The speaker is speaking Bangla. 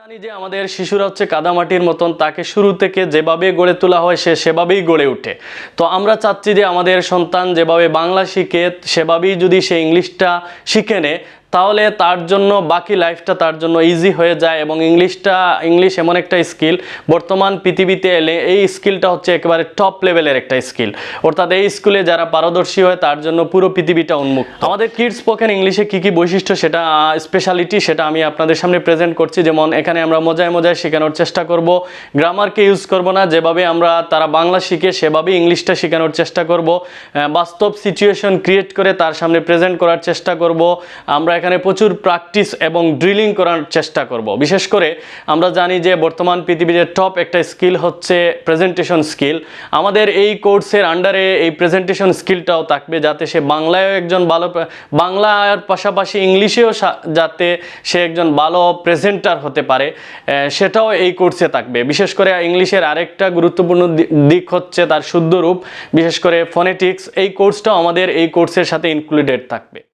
জানি যে আমাদের শিশুরা হচ্ছে কাদামাটির মতন, তাকে শুরু থেকে যেভাবে গড়ে তোলা হয়, সে সেভাবেই গড়ে উঠে তো আমরা চাচ্ছি যে আমাদের সন্তান যেভাবে বাংলা শিখে, সেভাবেই যদি সে ইংলিশটা শিখে নেয় তাহলে তার জন্য, বাকি লাইফটা তার জন্য ইজি হয়ে যায় এবং ইংলিশটা ইংলিশ এমন একটা স্কিল বর্তমান পৃথিবীতে এলে এই স্কিলটা হচ্ছে একেবারে টপ লেভেলের একটা স্কিল অর্থাৎ এই স্কুলে যারা পারদর্শী হয়, তার জন্য পুরো পৃথিবীটা উন্মুক্ত। আমাদের কিডস স্পোকেন ইংলিশে কি কি বৈশিষ্ট্য, সেটা স্পেশালিটি সেটা আমি আপনাদের সামনে প্রেজেন্ট করছি। যেমন, এখানে আমরা মজায় মজায় শেখানোর চেষ্টা করব। গ্রামারকে ইউজ করব না, যেভাবে আমরা তারা বাংলা শিখে সেভাবেই ইংলিশটা শেখানোর চেষ্টা করব। বাস্তব সিচুয়েশন ক্রিয়েট করে তার সামনে প্রেজেন্ট করার চেষ্টা করব। আমরা এখানে প্রচুর প্র্যাকটিস এবং ড্রিলিং করার চেষ্টা করব। বিশেষ করে আমরা জানি যে বর্তমান পৃথিবীর টপ একটা স্কিল হচ্ছে প্রেজেন্টেশন স্কিল আমাদের এই কোর্সের আন্ডারে এই প্রেজেন্টেশন স্কিলটাও থাকবে যাতে সে বাংলায়ও একজন ভালো বাংলার পাশাপাশি ইংলিশেও যাতে সে একজন ভালো প্রেজেন্টার হতে পারে সেটাও এই কোর্সে থাকবে। বিশেষ করে ইংলিশের আরেকটা গুরুত্বপূর্ণ দিক হচ্ছে তার শুদ্ধ রূপ। বিশেষ করে ফোনেটিক্স এই কোর্সটাও আমাদের এই কোর্সের সাথে ইনক্লুডেড থাকবে।